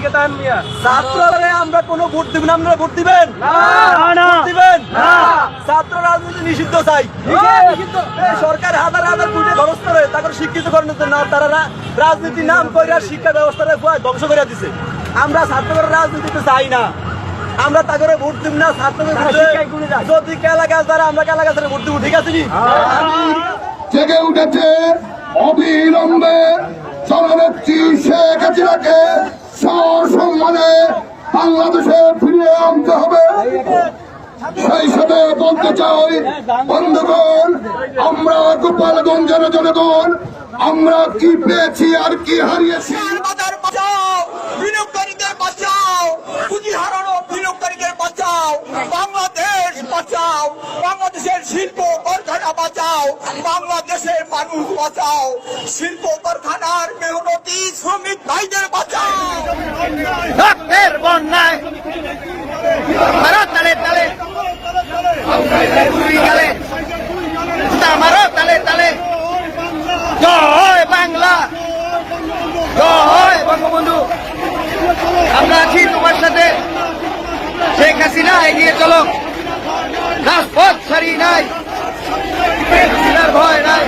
দিকে তাকান মিয়া। ছাত্ররা আমরা কোনো ভোট দিব না আপনারা ভোট দিবেন? দিবেন? ছাত্র রাজনীতি নিষিদ্ধ চাই সরকার হাজার হাজার কোটি খরচ করে তাদের শিক্ষিত করানোর জন্য তারা রাজনীতির নাম কইরা শিক্ষা ব্যবস্থাটা ধ্বংস করে দিছে। আমরা ছাত্ররা রাজনীতিতে চাই না। আমরা তাদের ভোট দিব না ছাত্রদের যদি কেলা গাছ দ্বারা আমরা কেলা গাছের ভোট দিব ঠিক আছে নি জেগে উঠেছে অবিলম্বে জননেত্রী শেখ হাসিনাকে বাংলাদেশে ফিরিয়ে আনতে হবে। সেই সাথে বলতে চাই বন্ধুগণ আমরা গোপালগঞ্জের জনগণ আমরা কি পেয়েছি আর কি হারিয়েছি? বাংলাদেশ বাঁচাও বাংলাদেশের শিল্প কারখানা বাঁচাও বাংলাদেশের মানুষ বাঁচাও শিল্প কারখানার মেহনতি শ্রমিক ভাইদের বাঁচাও। বন্যায় মারো, তালে তালে। গুলি মারো, তালে তালে। জয় বাংলা। জয় বঙ্গবন্ধু। আমরা আছি তোমার সাথে। শেখ হাসিনা এগিয়ে চলো। রাজপথ ছাড়ি নাই। ভয় নাই।